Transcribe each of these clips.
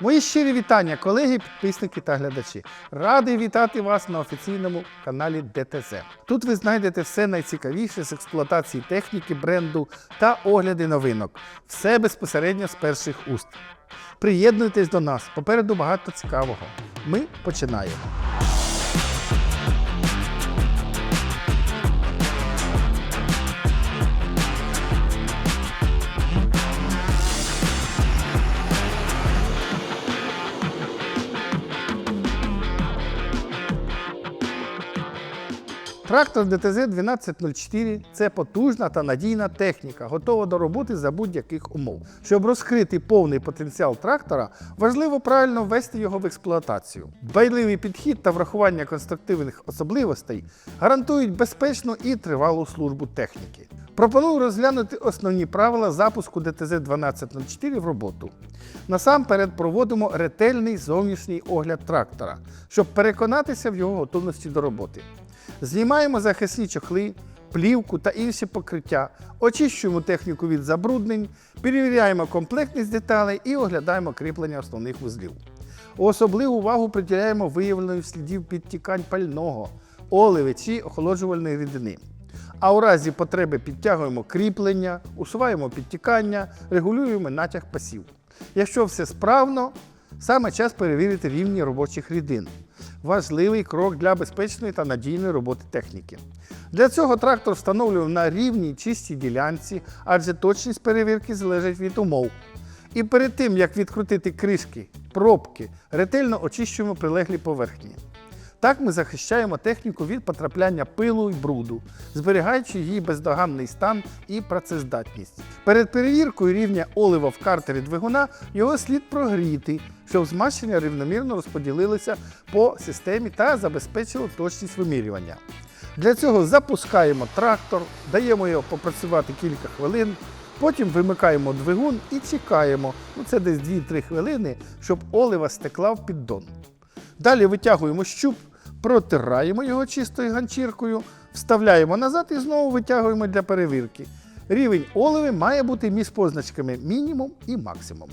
Мої щирі вітання, колеги, підписники та глядачі. Радий вітати вас на офіційному каналі ДТЗ. Тут ви знайдете все найцікавіше з експлуатації техніки, бренду та огляди новинок. Все безпосередньо з перших уст. Приєднуйтесь до нас, попереду багато цікавого. Ми починаємо. Трактор ДТЗ 1204 це потужна та надійна техніка, готова до роботи за будь-яких умов. Щоб розкрити повний потенціал трактора, важливо правильно ввести його в експлуатацію. Дбайливий підхід та врахування конструктивних особливостей гарантують безпечну і тривалу службу техніки. Пропоную розглянути основні правила запуску ДТЗ 1204 в роботу. Насамперед проводимо ретельний зовнішній огляд трактора, щоб переконатися в його готовності до роботи. Знімаємо захисні чохли, плівку та інші покриття, очищуємо техніку від забруднень, перевіряємо комплектність деталей і оглядаємо кріплення основних вузлів. Особливу увагу приділяємо виявленню слідів підтікань пального, оливи чи охолоджувальної рідини. А у разі потреби підтягуємо кріплення, усуваємо підтікання, регулюємо натяг пасів. Якщо все справно, саме час перевірити рівні робочих рідин. Важливий крок для безпечної та надійної роботи техніки. Для цього трактор встановлюємо на рівній чистій ділянці, адже точність перевірки залежить від умов. І перед тим, як відкрутити кришки, пробки, ретельно очищуємо прилеглі поверхні. Так ми захищаємо техніку від потрапляння пилу і бруду, зберігаючи її бездоганний стан і працездатність. Перед перевіркою рівня олива в картері двигуна його слід прогріти, щоб змащення рівномірно розподілилися по системі та забезпечило точність вимірювання. Для цього запускаємо трактор, даємо його попрацювати кілька хвилин, потім вимикаємо двигун і чекаємо, ну це десь 2-3 хвилини, щоб олива стекла в піддон. Далі витягуємо щуп, протираємо його чистою ганчіркою, вставляємо назад і знову витягуємо для перевірки. Рівень оливи має бути між позначками мінімум і максимум.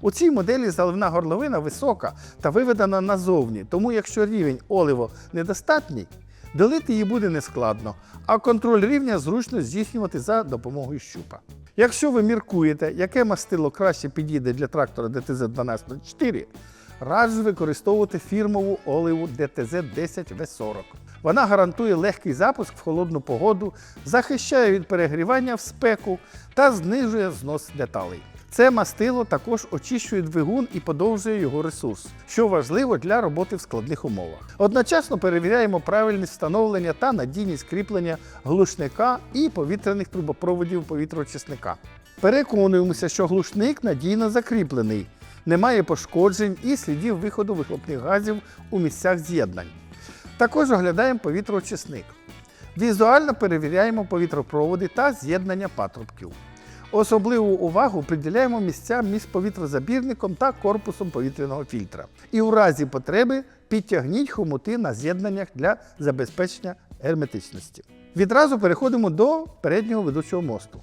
У цій моделі заливна горловина висока та виведена назовні, тому якщо рівень оливо недостатній, долити її буде нескладно, а контроль рівня зручно здійснювати за допомогою щупа. Якщо ви міркуєте, яке мастило краще підійде для трактора ДТЗ 1204, раджу використовувати фірмову оливу ДТЗ 10В40. Вона гарантує легкий запуск в холодну погоду, захищає від перегрівання в спеку та знижує знос деталей. Це мастило також очищує двигун і подовжує його ресурс, що важливо для роботи в складних умовах. Одночасно перевіряємо правильність встановлення та надійність кріплення глушника і повітряних трубопроводів повітроочисника. Переконуємося, що глушник надійно закріплений, немає пошкоджень і слідів виходу вихлопних газів у місцях з'єднань. Також оглядаємо повітроочисник. Візуально перевіряємо повітропроводи та з'єднання патрубків. Особливу увагу приділяємо місцям між повітрозабірником та корпусом повітряного фільтра. І у разі потреби підтягніть хомути на з'єднаннях для забезпечення герметичності. Відразу переходимо до переднього ведучого мосту,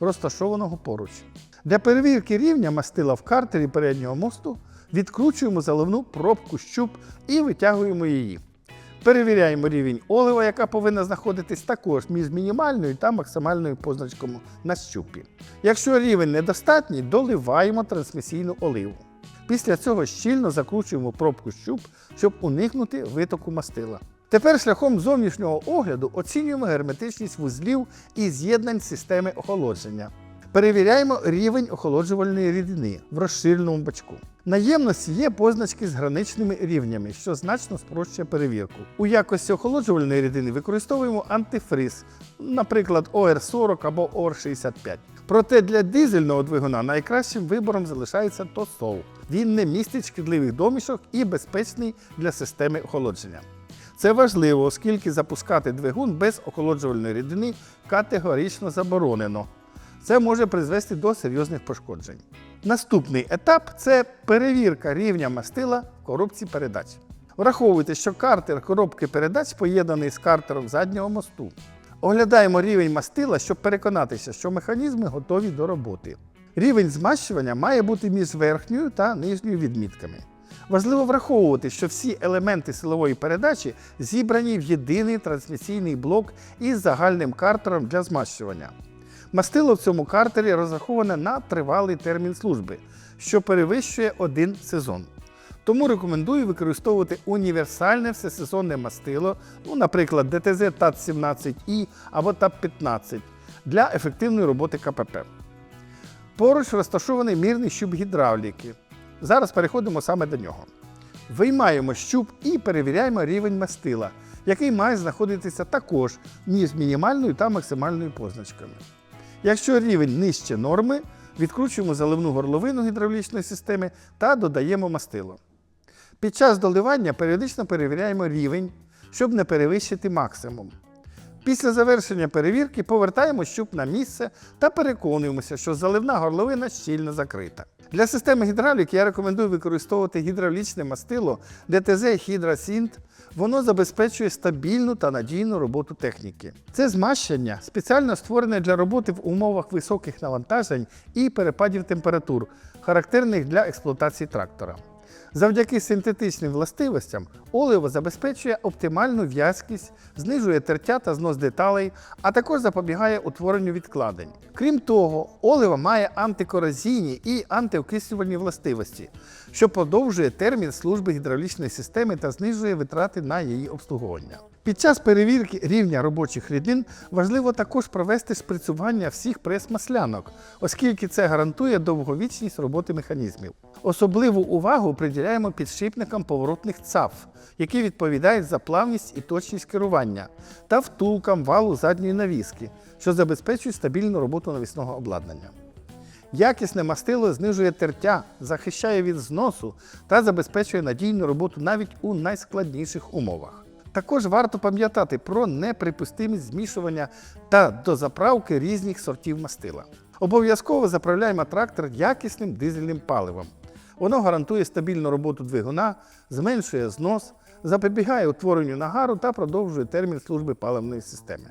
розташованого поруч. Для перевірки рівня мастила в картері переднього мосту відкручуємо заливну пробку щуп і витягуємо її. Перевіряємо рівень олива, яка повинна знаходитись також між мінімальною та максимальною позначками на щупі. Якщо рівень недостатній, доливаємо трансмісійну оливу. Після цього щільно закручуємо пробку щуп, щоб уникнути витоку мастила. Тепер шляхом зовнішнього огляду оцінюємо герметичність вузлів і з'єднань системи охолодження. Перевіряємо рівень охолоджувальної рідини в розширеному бачку. На ємності є позначки з граничними рівнями, що значно спрощує перевірку. У якості охолоджувальної рідини використовуємо антифриз, наприклад, ОР40 або ОР65. Проте для дизельного двигуна найкращим вибором залишається Тосол. Він не містить шкідливих домішок і безпечний для системи охолодження. Це важливо, оскільки запускати двигун без охолоджувальної рідини категорично заборонено. Це може призвести до серйозних пошкоджень. Наступний етап це перевірка рівня мастила в коробці передач. Враховуйте, що картер коробки передач поєднаний з картером заднього мосту. Оглядаємо рівень мастила, щоб переконатися, що механізми готові до роботи. Рівень змащування має бути між верхньою та нижньою відмітками. Важливо враховувати, що всі елементи силової передачі зібрані в єдиний трансмісійний блок із загальним картером для змащування. Мастило в цьому картері розраховане на тривалий термін служби, що перевищує один сезон. Тому рекомендую використовувати універсальне всесезонне мастило, ну, наприклад, ДТЗ ТАТ-17І або ТАП-15 для ефективної роботи КПП. Поруч розташований мірний щуп гідравліки. Зараз переходимо саме до нього. Виймаємо щуп і перевіряємо рівень мастила, який має знаходитися також між мінімальною та максимальною позначками. Якщо рівень нижче норми, відкручуємо заливну горловину гідравлічної системи та додаємо мастило. Під час доливання періодично перевіряємо рівень, щоб не перевищити максимум. Після завершення перевірки повертаємо щуп на місце та переконуємося, що заливна горловина щільно закрита. Для системи гідравлік я рекомендую використовувати гідравлічне мастило DTZ HydraSynth. Воно забезпечує стабільну та надійну роботу техніки. Це змащення спеціально створене для роботи в умовах високих навантажень і перепадів температур, характерних для експлуатації трактора. Завдяки синтетичним властивостям оливо забезпечує оптимальну в'язкість, знижує тертя та знос деталей, а також запобігає утворенню відкладень. Крім того, оливо має антикорозійні і антиокислювальні властивості, що подовжує термін служби гідравлічної системи та знижує витрати на її обслуговування. Під час перевірки рівня робочих рідин важливо також провести шприцювання всіх прес-маслянок, оскільки це гарантує довговічність роботи механізмів. Особливу увагу приділяємо підшипникам поворотних цаф, які відповідають за плавність і точність керування, та втулкам валу задньої навіски, що забезпечують стабільну роботу навісного обладнання. Якісне мастило знижує тертя, захищає від зносу та забезпечує надійну роботу навіть у найскладніших умовах. Також варто пам'ятати про неприпустимість змішування та дозаправки різних сортів мастила. Обов'язково заправляємо трактор якісним дизельним паливом. Воно гарантує стабільну роботу двигуна, зменшує знос, запобігає утворенню нагару та продовжує термін служби паливної системи.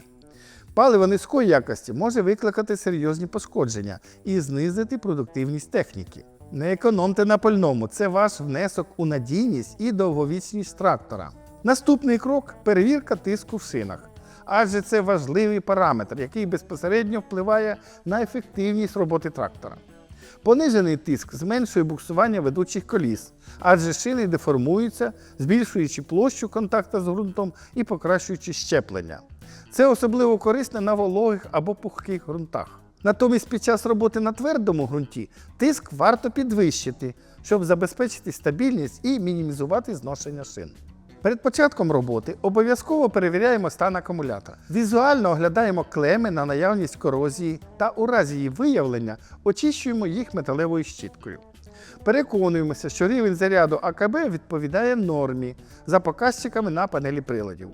Паливо низької якості може викликати серйозні пошкодження і знизити продуктивність техніки. Не економте на пальному, це ваш внесок у надійність і довговічність трактора. Наступний крок перевірка тиску в шинах. Адже це важливий параметр, який безпосередньо впливає на ефективність роботи трактора. Понижений тиск зменшує буксування ведучих коліс, адже шини деформуються, збільшуючи площу контакту з ґрунтом і покращуючи щеплення. Це особливо корисно на вологих або пухких ґрунтах. Натомість під час роботи на твердому ґрунті тиск варто підвищити, щоб забезпечити стабільність і мінімізувати зношення шин. Перед початком роботи обов'язково перевіряємо стан акумулятора. Візуально оглядаємо клеми на наявність корозії та у разі її виявлення очищуємо їх металевою щіткою. Переконуємося, що рівень заряду АКБ відповідає нормі за показчиками на панелі приладів.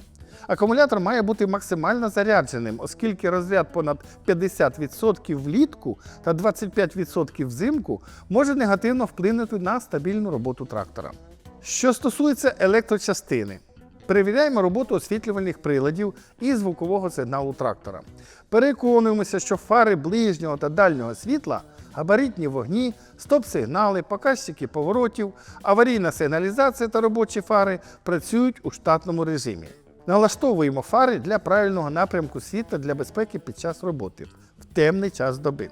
Акумулятор має бути максимально зарядженим, оскільки розряд понад 50% влітку та 25% взимку може негативно вплинути на стабільну роботу трактора. Що стосується електрочастини, перевіряємо роботу освітлювальних приладів і звукового сигналу трактора. Переконуємося, що фари ближнього та дальнього світла, габаритні вогні, стоп-сигнали, показчики поворотів, аварійна сигналізація та робочі фари працюють у штатному режимі. Налаштовуємо фари для правильного напрямку світла для безпеки під час роботи в темний час доби.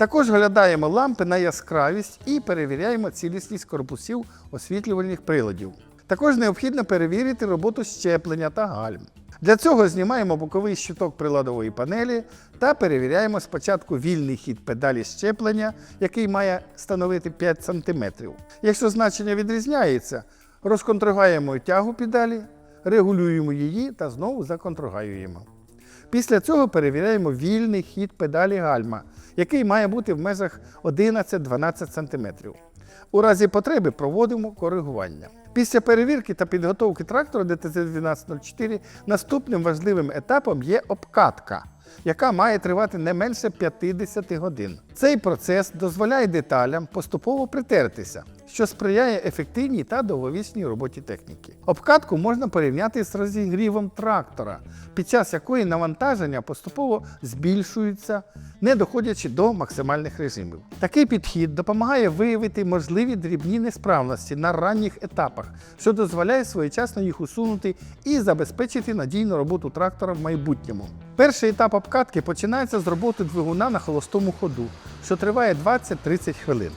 Також глядаємо лампи на яскравість і перевіряємо цілісність корпусів освітлювальних приладів. Також необхідно перевірити роботу щеплення та гальм. Для цього знімаємо боковий щиток приладової панелі та перевіряємо спочатку вільний хід педалі щеплення, який має становити 5 см. Якщо значення відрізняється, розконтругаємо тягу педалі, регулюємо її та знову законтрагаюємо. Після цього перевіряємо вільний хід педалі гальма, який має бути в межах 11-12 см. У разі потреби проводимо коригування. Після перевірки та підготовки трактора ДТЗ-1204 наступним важливим етапом є обкатка, яка має тривати не менше 50 годин. Цей процес дозволяє деталям поступово притертися, що сприяє ефективній та довговічній роботі техніки. Обкатку можна порівняти з розігрівом трактора, під час якої навантаження поступово збільшується, не доходячи до максимальних режимів. Такий підхід допомагає виявити можливі дрібні несправності на ранніх етапах, що дозволяє своєчасно їх усунути і забезпечити надійну роботу трактора в майбутньому. Перший етап обкатки починається з роботи двигуна на холостому ходу, що триває 20-30 хвилин.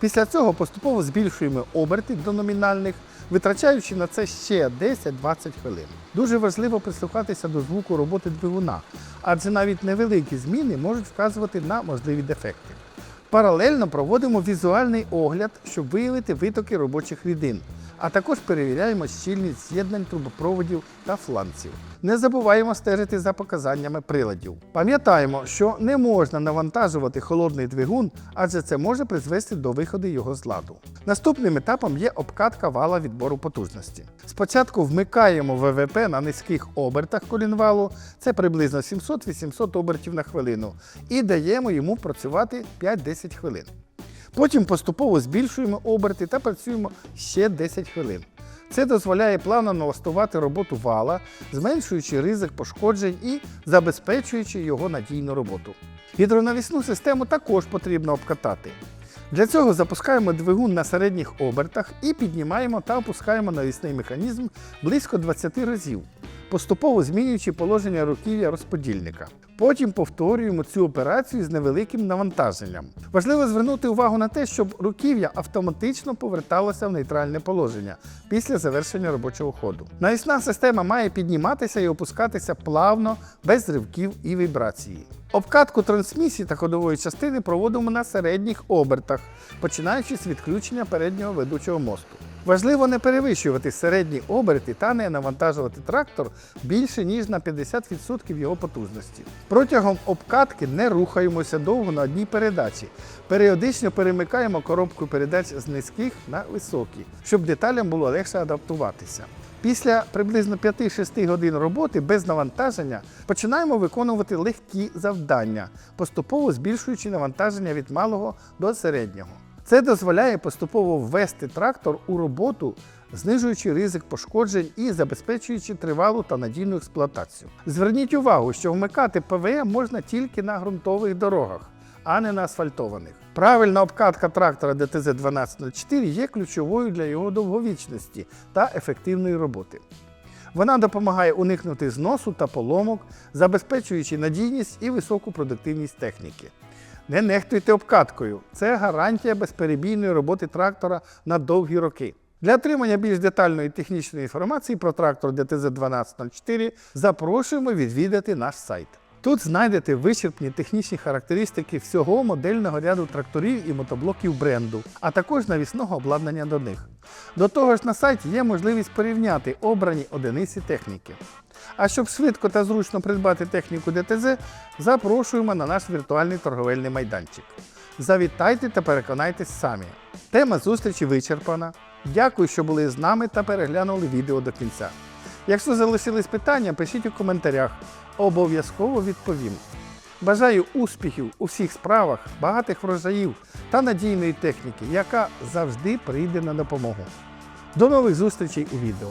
Після цього поступово збільшуємо оберти до номінальних, витрачаючи на це ще 10-20 хвилин. Дуже важливо прислухатися до звуку роботи двигуна, адже навіть невеликі зміни можуть вказувати на можливі дефекти. Паралельно проводимо візуальний огляд, щоб виявити витоки робочих рідин, а також перевіряємо щільність з'єднань трубопроводів та фланців. Не забуваємо стежити за показаннями приладів. Пам'ятаємо, що не можна навантажувати холодний двигун, адже це може призвести до виходу його з ладу. Наступним етапом є обкатка вала відбору потужності. Спочатку вмикаємо ВВП на низьких обертах колінвалу, це приблизно 700-800 обертів на хвилину, і даємо йому працювати 5-10 хвилин. Потім поступово збільшуємо оберти та працюємо ще 10 хвилин. Це дозволяє плавно налаштувати роботу вала, зменшуючи ризик пошкоджень і забезпечуючи його надійну роботу. Гідронавісну систему також потрібно обкатати. Для цього запускаємо двигун на середніх обертах і піднімаємо та опускаємо навісний механізм близько 20 разів, поступово змінюючи положення руків'я розподільника. Потім повторюємо цю операцію з невеликим навантаженням. Важливо звернути увагу на те, щоб руків'я автоматично поверталося в нейтральне положення після завершення робочого ходу. Навісна система має підніматися і опускатися плавно, без ривків і вібрації. Обкатку трансмісії та ходової частини проводимо на середніх обертах, починаючи з відключення переднього ведучого мосту. Важливо не перевищувати середні оберти та не навантажувати трактор більше ніж на 50% його потужності. Протягом обкатки не рухаємося довго на одній передачі. Періодично перемикаємо коробку передач з низьких на високі, щоб деталям було легше адаптуватися. Після приблизно 5-6 годин роботи без навантаження починаємо виконувати легкі завдання, поступово збільшуючи навантаження від малого до середнього. Це дозволяє поступово ввести трактор у роботу, знижуючи ризик пошкоджень і забезпечуючи тривалу та надійну експлуатацію. Зверніть увагу, що вмикати ПВМ можна тільки на ґрунтових дорогах, а не на асфальтованих. Правильна обкатка трактора ДТЗ-1204 є ключовою для його довговічності та ефективної роботи. Вона допомагає уникнути зносу та поломок, забезпечуючи надійність і високу продуктивність техніки. Не нехтуйте обкаткою. Це гарантія безперебійної роботи трактора на довгі роки. Для отримання більш детальної технічної інформації про трактор ДТЗ-1204 запрошуємо відвідати наш сайт. Тут знайдете вичерпні технічні характеристики всього модельного ряду тракторів і мотоблоків бренду, а також навісного обладнання до них. До того ж, на сайті є можливість порівняти обрані одиниці техніки. А щоб швидко та зручно придбати техніку ДТЗ, запрошуємо на наш віртуальний торговельний майданчик. Завітайте та переконайтесь самі. Тема зустрічі вичерпана. Дякую, що були з нами та переглянули відео до кінця. Якщо залишились питання, пишіть у коментарях. Обов'язково відповім. Бажаю успіхів у всіх справах, багатих врожаїв та надійної техніки, яка завжди прийде на допомогу. До нових зустрічей у відео.